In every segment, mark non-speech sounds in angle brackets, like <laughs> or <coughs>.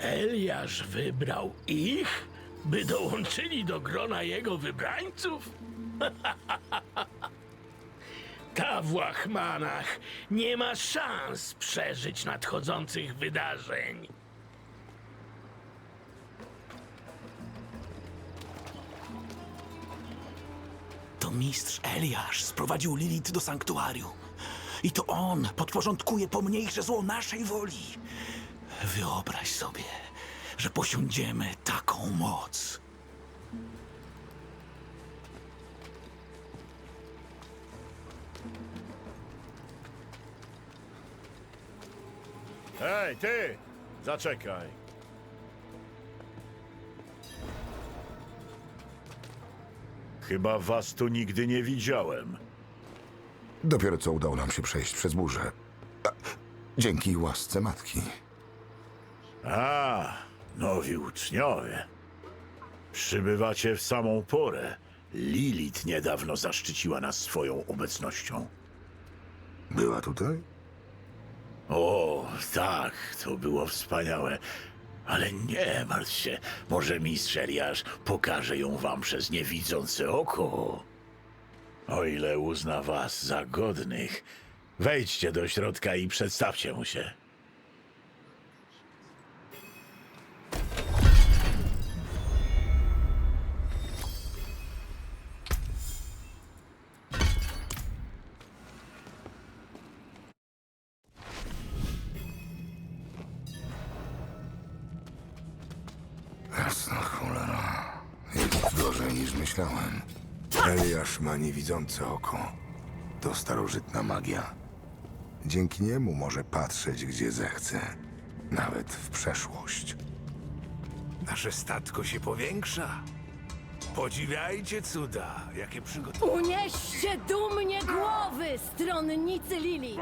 Eliasz wybrał ich, by dołączyli do grona jego wybrańców? <laughs> Ta w łachmanach nie ma szans przeżyć nadchodzących wydarzeń. To mistrz Eliasz sprowadził Lilith do sanktuarium. I to on podporządkuje pomniejsze zło naszej woli. Wyobraź sobie, że posiądziemy taką moc. Hej, ty! Zaczekaj. Chyba was tu nigdy nie widziałem. Dopiero co udało nam się przejść przez burzę. A, Dzięki łasce matki. A, nowi uczniowie. Przybywacie w samą porę. Lilith niedawno zaszczyciła nas swoją obecnością. Była tutaj? O, tak, to było wspaniałe. Ale nie martw się, może mistrz Eliasz pokaże ją wam przez niewidzące oko. O ile uzna was za godnych, wejdźcie do środka i przedstawcie mu się. Myślałem. Eliasz ma niewidzące oko. To starożytna magia. Dzięki niemu może patrzeć, gdzie zechce. Nawet w przeszłość. Nasze statko się powiększa. Podziwiajcie cuda, jakie przygotowane. Unieście dumnie głowy, stronnicy Lilith!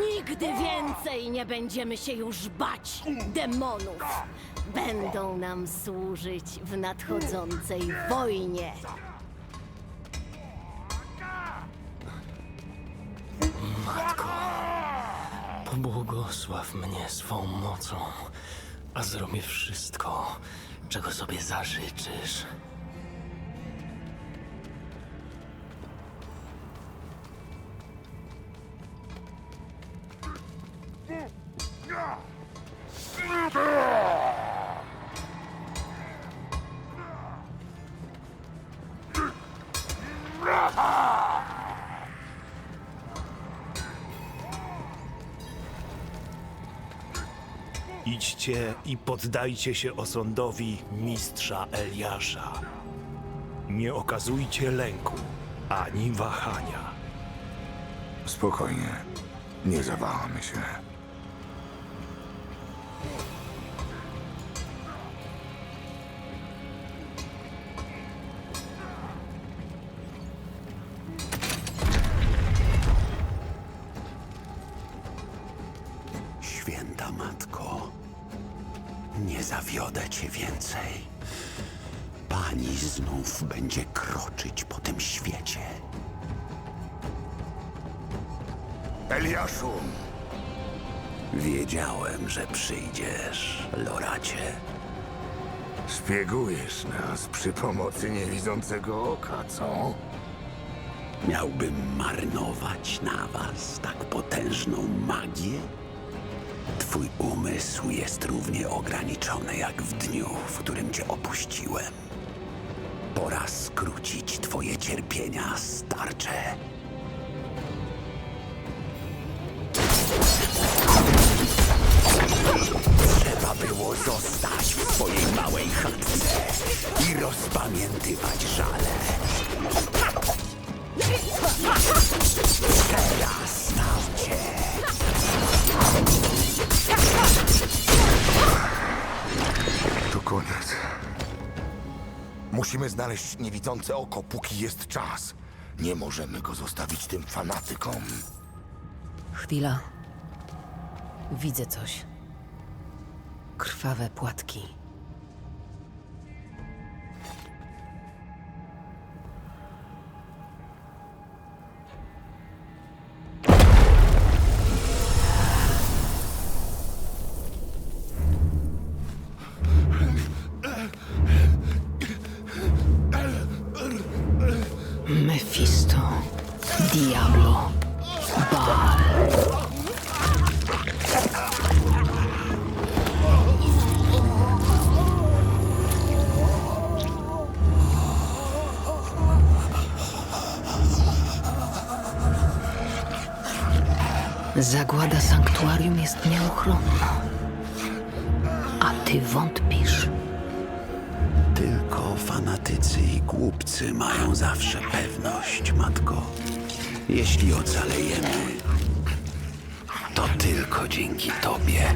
Nigdy więcej nie będziemy się już bać demonów! Będą nam służyć w nadchodzącej wojnie! Pobłogosław mnie swą mocą, a zrobię wszystko, czego sobie zażyczysz. I poddajcie się osądowi mistrza Eliasza. Nie okazujcie lęku ani wahania. Spokojnie. Nie zawahamy się. Zawiodę cię więcej. Pani znów będzie kroczyć po tym świecie. Eliaszu! Wiedziałem, że przyjdziesz, Loracie. Szpiegujesz nas przy pomocy niewidzącego oka, co? Miałbym marnować na was tak potężną magię? Twój umysł jest równie ograniczony jak w dniu, w którym cię opuściłem. Pora skrócić twoje cierpienia, starcze. Trzeba było zostać w swojej małej chatce i rozpamiętywać żale. Znaleźć niewidzące oko, póki jest czas. Nie możemy go zostawić tym fanatykom. Chwila. Widzę coś. Krwawe płatki. Mephisto, Diablo, Baal. Zagłada sanktuarium jest nieuchronna. A ty wątpisz. Tylko fanatycy i głupcy mają zawsze pewność, matko. Jeśli ocalejemy, to tylko dzięki tobie.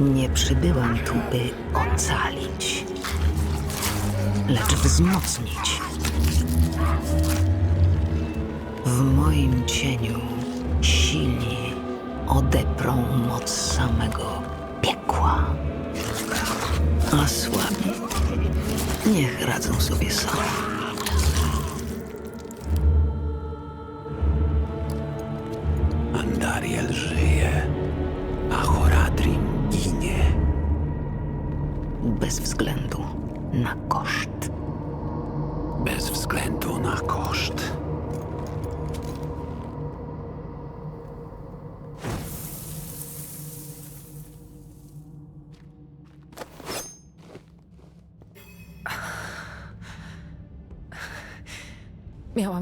Nie przybyłam tu, by ocalić, lecz wzmocnić. W moim cieniu silni odeprą moc samego piekła, a słabi niech radzą sobie sami. Andariel żyje, a Horadrim ginie. bez względu na koszt.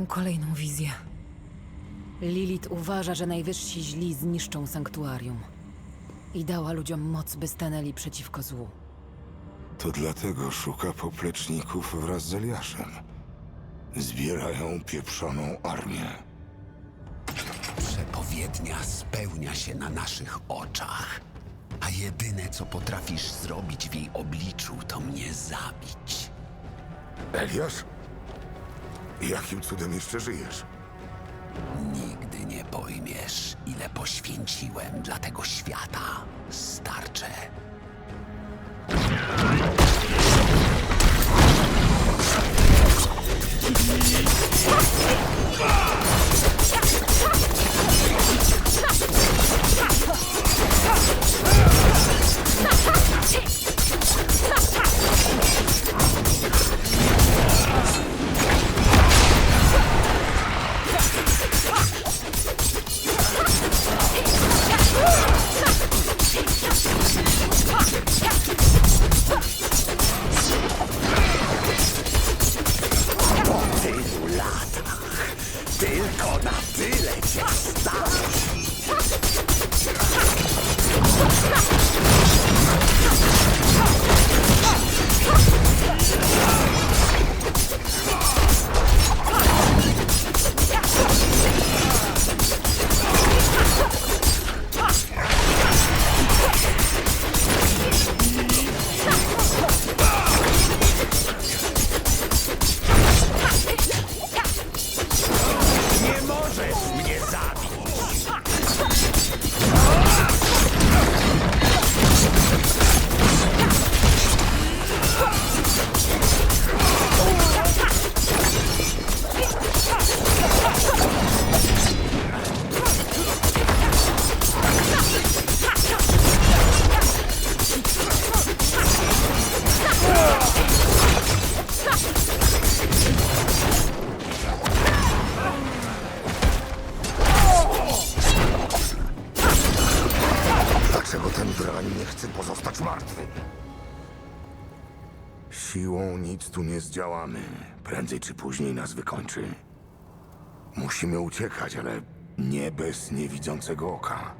Kolejną wizję. Lilith uważa, że najwyżsi źli zniszczą sanktuarium. I dała ludziom moc, by stanęli przeciwko złu. To dlatego szuka popleczników wraz z Eliaszem. Zbierają pieprzoną armię. Przepowiednia spełnia się na naszych oczach. A jedyne, co potrafisz zrobić w jej obliczu, to mnie zabić. Eliasz? Jakim cudem jeszcze żyjesz? Nigdy nie pojmiesz, ile poświęciłem dla tego świata, starcze. Zdziałamy. Prędzej czy później nas wykończy. Musimy uciekać, ale nie bez niewidzącego oka.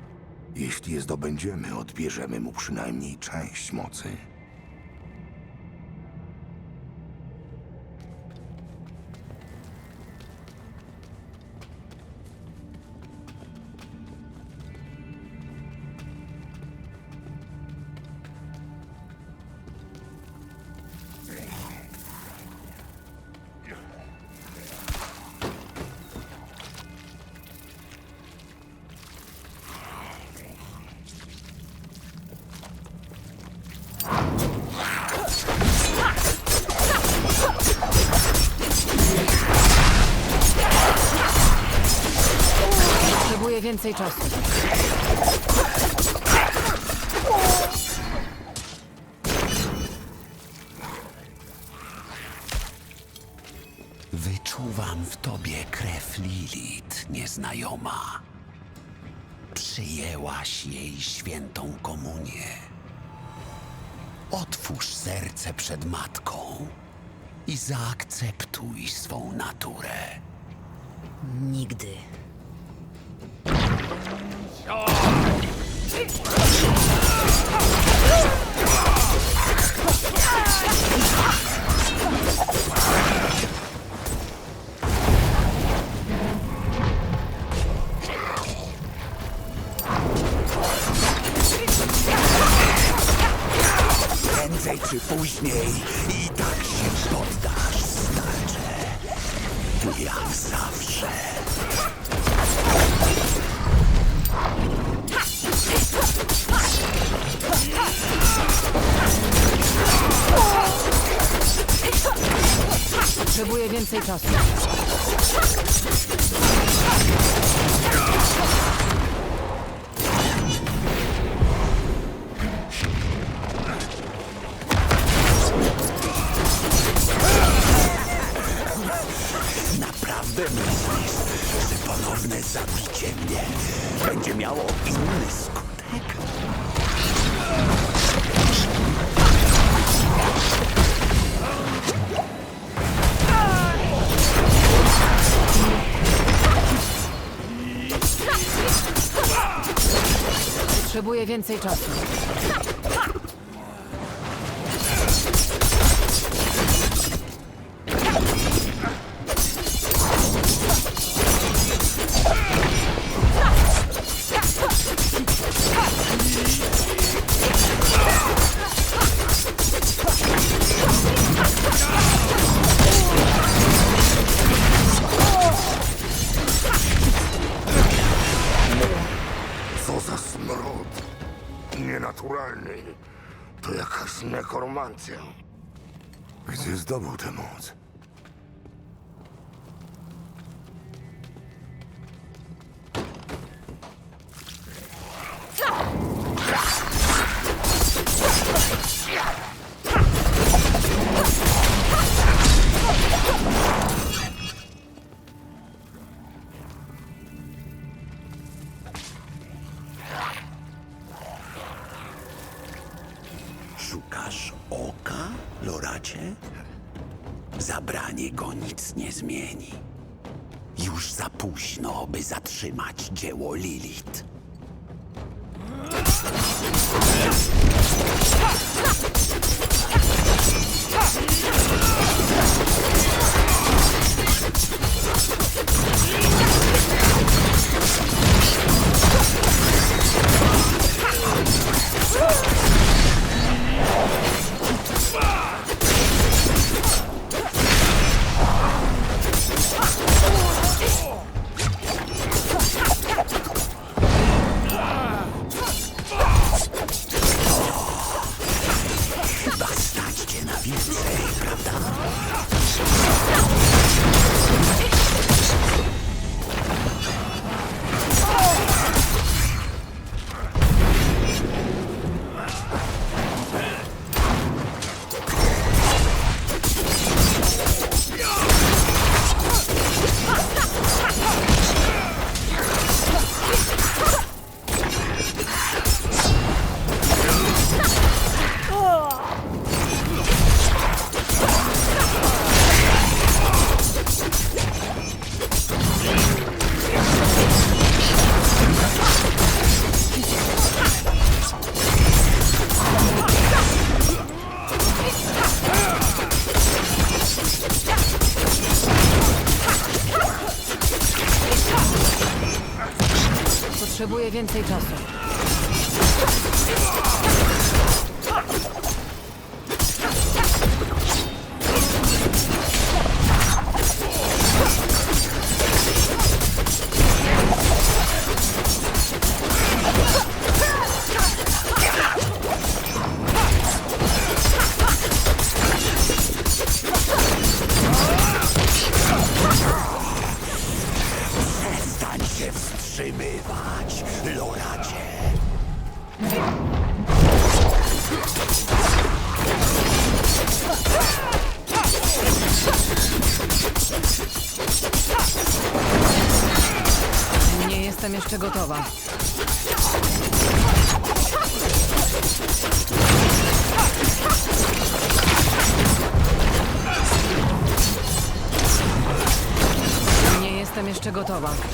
Jeśli je zdobędziemy, odbierzemy mu przynajmniej część mocy. Więcej czasu. Mam w tobie krew Lilith, nieznajoma. Przyjęłaś jej świętą komunię. Otwórz serce przed matką i zaakceptuj swą naturę. Nigdy. Prędzej miało inny skutek? Potrzebuję więcej czasu. Nienaturalny. To jakaś nekromancja. Gdzie zdobył tę moc? Szukasz 我历历 jestem jeszcze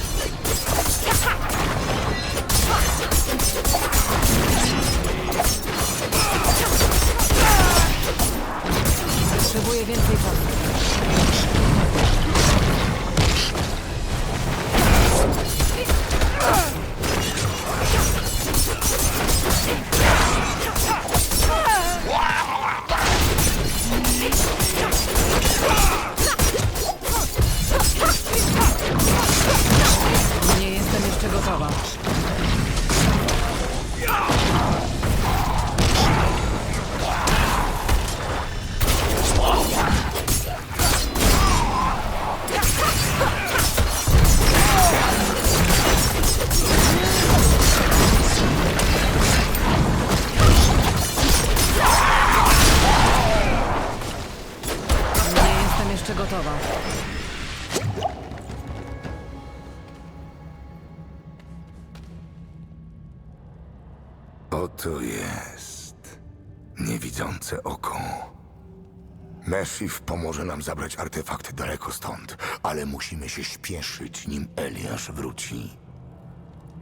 Meshiv pomoże nam zabrać artefakt daleko stąd, ale musimy się śpieszyć, nim Eliasz wróci.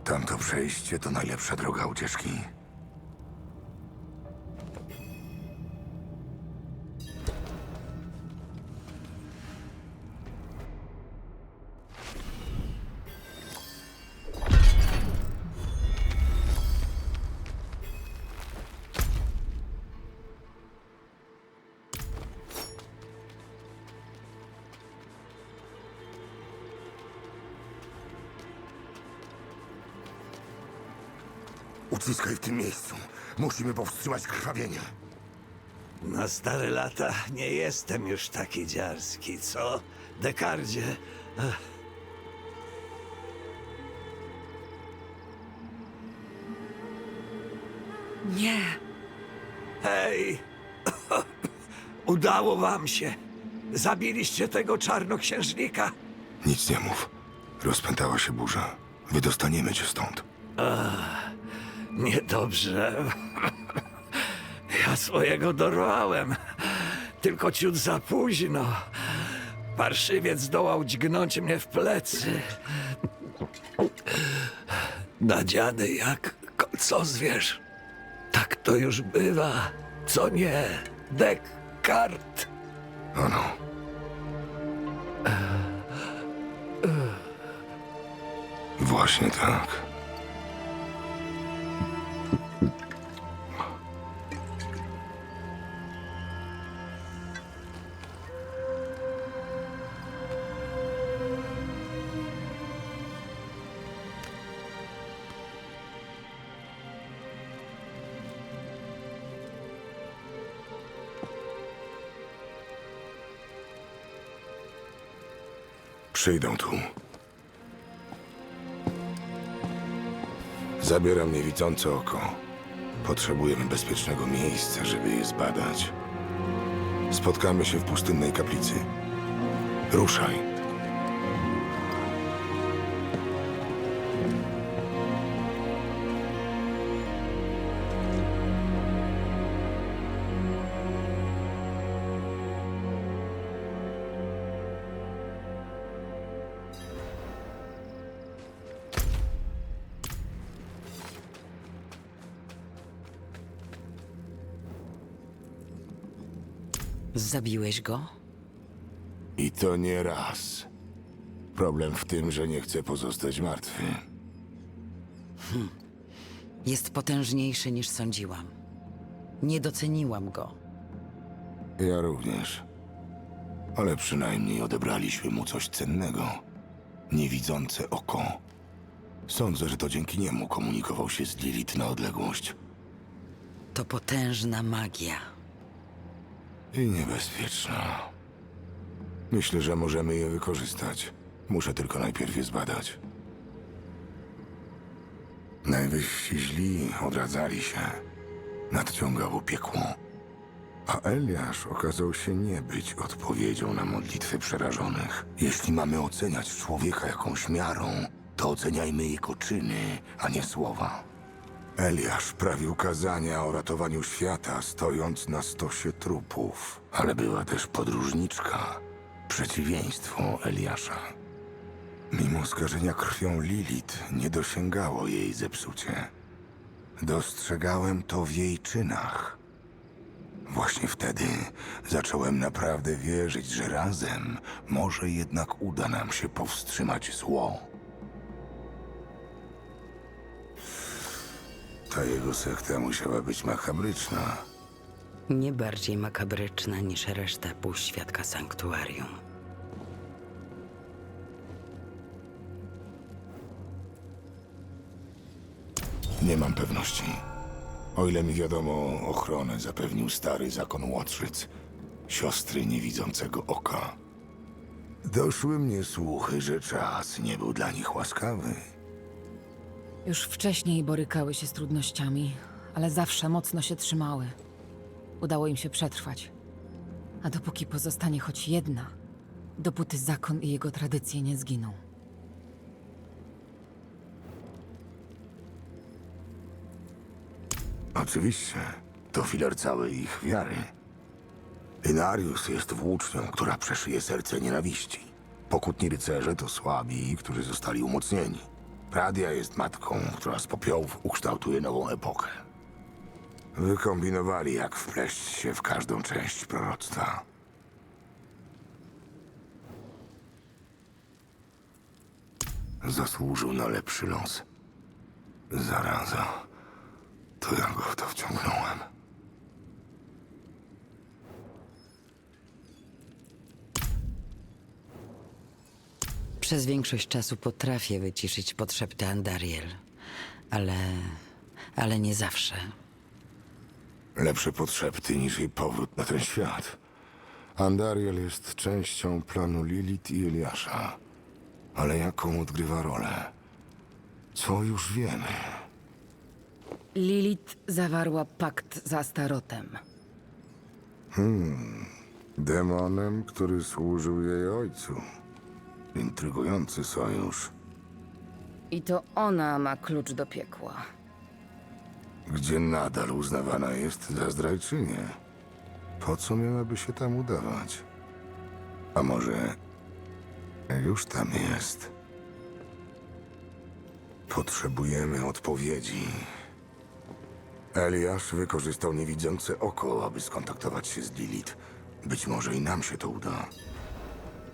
Tamto przejście to najlepsza droga ucieczki. Uciskaj w tym miejscu. Musimy powstrzymać krwawienie. Na stare lata nie jestem już taki dziarski, co? Dekardzie. Nie. Hej! <coughs> Udało wam się. Zabiliście tego czarnoksiężnika. Nic nie mów. Rozpętała się burza. Wydostaniemy cię stąd. Niedobrze. Ja swojego dorwałem. Tylko ciut za późno. Parszywiec zdołał dźgnąć mnie w plecy. Nadziany jak kołcozwierz. Tak to już bywa. Co nie? Descartes. Ano. Właśnie tak. Przyjdą tu. Zabieram niewidzące oko. Potrzebujemy bezpiecznego miejsca, żeby je zbadać. Spotkamy się w pustynnej kaplicy. Ruszaj. Zabiłeś go? I to nie raz. Problem w tym, że nie chcę pozostać martwy. Jest potężniejszy niż sądziłam. Nie doceniłam go. Ja również. Ale przynajmniej odebraliśmy mu coś cennego. Niewidzące oko. Sądzę, że to dzięki niemu komunikował się z Lilith na odległość. To potężna magia. I niebezpieczna. Myślę, że możemy je wykorzystać. Muszę tylko najpierw je zbadać. Najwyżsi źli odradzali się. Nadciągało piekło. A Eliasz okazał się nie być odpowiedzią na modlitwy przerażonych. Jeśli mamy oceniać człowieka jakąś miarą, to oceniajmy jego czyny, a nie słowa. Eliasz prawił kazania o ratowaniu świata, stojąc na stosie trupów. Ale była też podróżniczka, przeciwieństwo Eliasza. Mimo skażenia krwią Lilith, nie dosięgało jej zepsucie. Dostrzegałem to w jej czynach. Właśnie wtedy zacząłem naprawdę wierzyć, że razem może jednak uda nam się powstrzymać zło. Ta jego sekta musiała być makabryczna. Nie bardziej makabryczna niż reszta półświadka sanktuarium. Nie mam pewności. O ile mi wiadomo, ochronę zapewnił stary zakon Łotrzyc, siostry niewidzącego oka. Doszły mnie słuchy, że czas nie był dla nich łaskawy. Już wcześniej borykały się z trudnościami, ale zawsze mocno się trzymały. Udało im się przetrwać. A dopóki pozostanie choć jedna, dopóty zakon i jego tradycje nie zginą. Oczywiście, to filar całej ich wiary. Inarius jest włócznią, która przeszyje serce nienawiści. Pokutni rycerze to słabi, którzy zostali umocnieni. Pradia jest matką, która z popiołów ukształtuje nową epokę. Wykombinowali, jak wpleść się w każdą część proroctwa. Zasłużył na lepszy los. Zaraza. To ja go w to wciągnąłem. Przez większość czasu potrafię wyciszyć potrzepty Andariel, ale. ale nie zawsze. Lepsze potrzepty niż jej powrót na ten świat. Andariel jest częścią planu Lilith i Eliasza. Ale jaką odgrywa rolę? Co już wiemy? Lilith zawarła pakt z Astarotem. Demonem, który służył jej ojcu. Intrygujący sojusz. I to ona ma klucz do piekła. Gdzie nadal uznawana jest za zdrajczynię. Po co miałaby się tam udawać? A może już tam jest? Potrzebujemy odpowiedzi. Eliasz wykorzystał niewidzące oko, aby skontaktować się z Lilith. Być może i nam się to uda.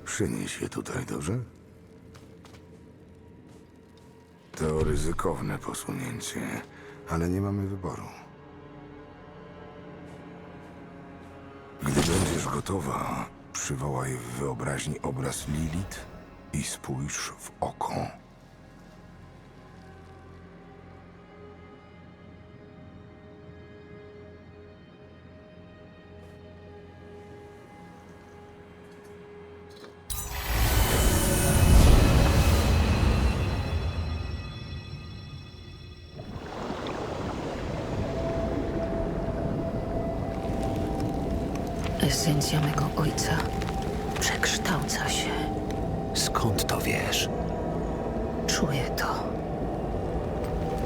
Przynieś je tutaj, dobrze? To ryzykowne posunięcie, ale nie mamy wyboru. Gdy będziesz gotowa, przywołaj w wyobraźni obraz Lilith i spójrz w oko. Esencja mego ojca przekształca się. Skąd to wiesz? Czuję to.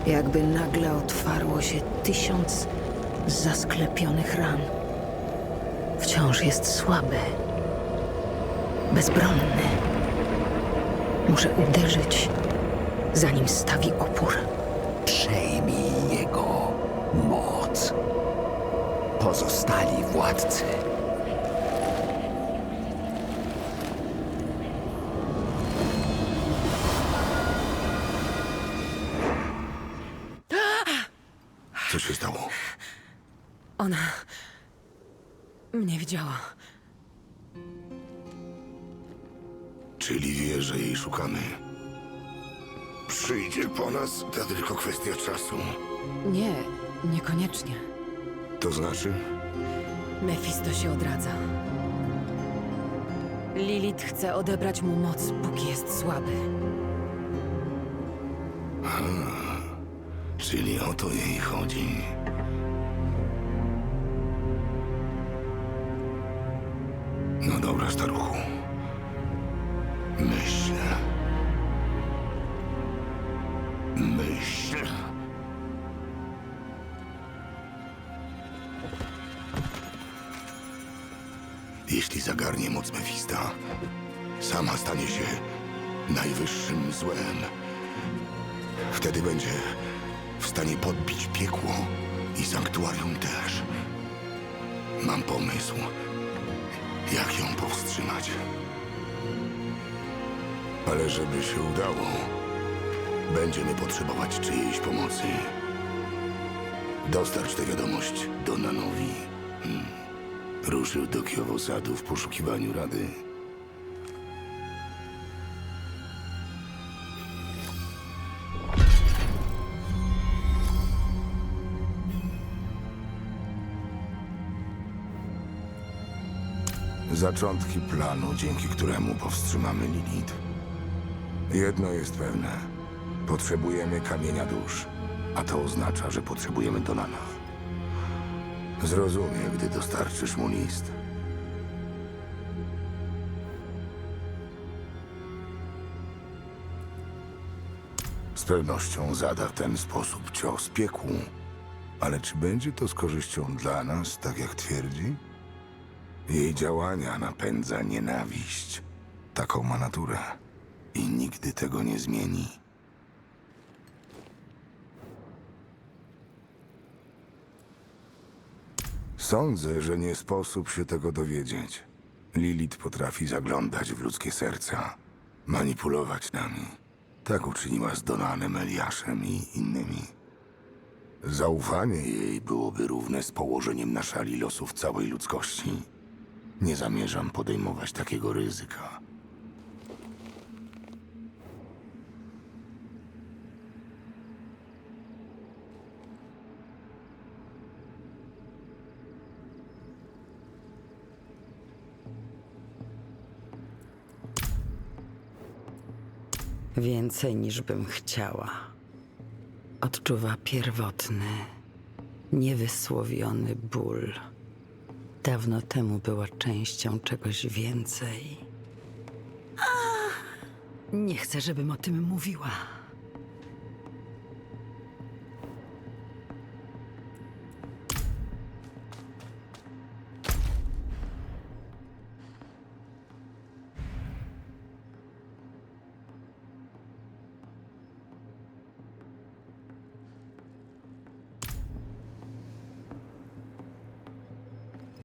Jakby nagle otwarło się tysiąc zasklepionych ran. Wciąż jest słaby, bezbronny. Muszę uderzyć, zanim stawi opór. Przejmij jego moc. Pozostali władcy Ona. mnie widziała. Czyli wie, że jej szukamy. Przyjdzie po nas, to tylko kwestia czasu. Nie, niekoniecznie. To znaczy? Mefisto się odradza. Lilith chce odebrać mu moc, póki jest słaby. Czyli o to jej chodzi. oczach, staruchu. Myśl. Myśl. Jeśli zagarnie moc Mefista, sama stanie się najwyższym złem. Wtedy będzie w stanie podbić piekło i sanktuarium też. Mam pomysł jak ją powstrzymać. Ale żeby się udało, będziemy potrzebować czyjejś pomocy. Dostarcz tę wiadomość Donanowi. Hmm. Ruszył do Kiowosadu w poszukiwaniu rady. Zaczątki planu, dzięki któremu powstrzymamy Lilith. Jedno jest pewne. Potrzebujemy kamienia dusz, a to oznacza, że potrzebujemy Donana. Zrozumie, gdy dostarczysz mu list. Z pewnością zada w ten sposób cios piekłu. Ale czy będzie to z korzyścią dla nas, tak jak twierdzi? Jej działania napędza nienawiść. Taką ma naturę. I nigdy tego nie zmieni. Sądzę, że nie sposób się tego dowiedzieć. Lilith potrafi zaglądać w ludzkie serca, manipulować nami. Tak uczyniła z Donanem, Eliaszem i innymi. Zaufanie jej byłoby równe z położeniem na szali losów całej ludzkości. Nie zamierzam podejmować takiego ryzyka. Więcej niż bym chciała. Odczuwa pierwotny, niewysłowiony ból. Dawno temu była częścią czegoś więcej. Nie chcę, żebym o tym mówiła.